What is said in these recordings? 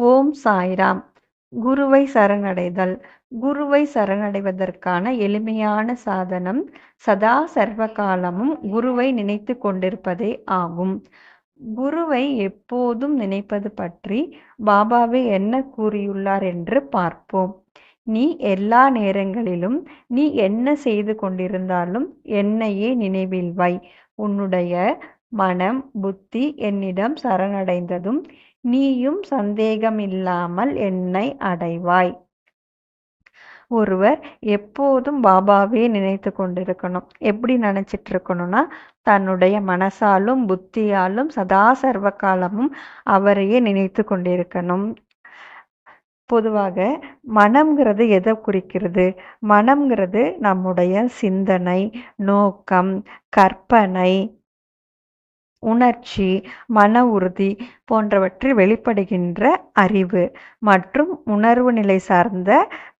ஓம் சாய்ராம். குருவை சரணடைதல். குருவை சரணடைவதற்கான எளிமையான சாதனம் சதா சர்வ காலமும் குருவை நினைத்து கொண்டிருப்பதே ஆகும். குருவை எப்போதும் நினைப்பது பற்றி பாபாவே என்ன கூறியுள்ளார் என்று பார்ப்போம். நீ எல்லா நேரங்களிலும் நீ என்ன செய்து கொண்டிருந்தாலும் என்னையே நினைவில் வை. உன்னுடைய மனம் புத்தி என்னிடம் சரணடைந்ததும் நீயும் சந்தேகமில்லாமல் என்னை அடைவாய். ஒருவர் எப்போதும் பாபாவே நினைத்து கொண்டிருக்கணும். எப்படி நினைச்சிட்டு இருக்கணும்னா தன்னுடைய மனசாலும் புத்தியாலும் சதா சர்வ காலமும் அவரையே நினைத்து கொண்டிருக்கணும். பொதுவாக மனம்ங்கிறது எதை குறிக்கிறது? மனம்ங்கிறது நம்முடைய சிந்தனை நோக்கம் கற்பனை உணர்ச்சி மன உறுதி போன்றவற்றில் வெளிப்படுகின்ற அறிவு மற்றும் உணர்வு நிலை சார்ந்த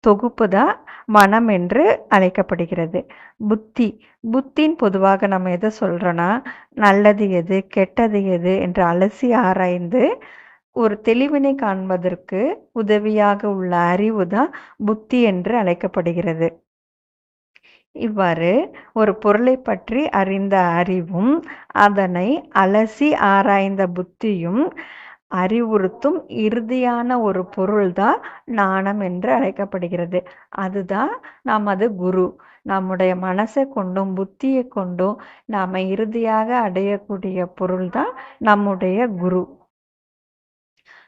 தொகுப்பு தான் மனம் என்று அழைக்கப்படுகிறது. புத்தி புத்தின் பொதுவாக நம்ம எதை சொல்கிறோன்னா நல்லது எது கெட்டது எது என்று அலசி ஆராய்ந்து ஒரு தெளிவினை காண்பதற்கு உதவியாக உள்ள அறிவு தான் புத்தி என்று அழைக்கப்படுகிறது. இவ்வாறு ஒரு பொருளை பற்றி அறிந்த அறிவும் அதனை அலசி ஆராய்ந்த புத்தியும் அறிவுறுத்தும் இறுதியான ஒரு பொருள்தான் நாணம் என்று அழைக்கப்படுகிறது. அதுதான் நமது குரு. நம்முடைய மனசை கொண்டும் புத்தியை கொண்டும் நாம் இறுதியாக அடையக்கூடிய பொருள் தான் நம்முடைய குரு.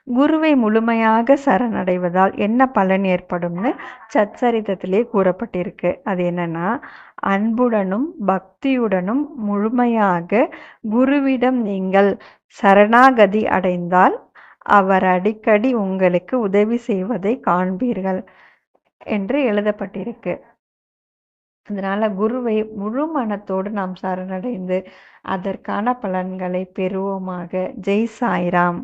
குருவை முழுமையாக சரணடைவதால் என்ன பலன் ஏற்படும்னு சச்சரித்தத்திலே கூறப்பட்டிருக்கு. அது என்னன்னா அன்புடனும் பக்தியுடனும் முழுமையாக குருவிடம் நீங்கள் சரணாகதி அடைந்தால் அவர் அடிக்கடி உங்களுக்கு உதவி செய்வதை காண்பீர்கள் என்று எழுதப்பட்டிருக்கு. அதனால குருவை முழு மனத்தோடு நாம் சரணடைந்து அதற்கான பலன்களை பெறுவோமாக. ஜெய் சாய்ராம்.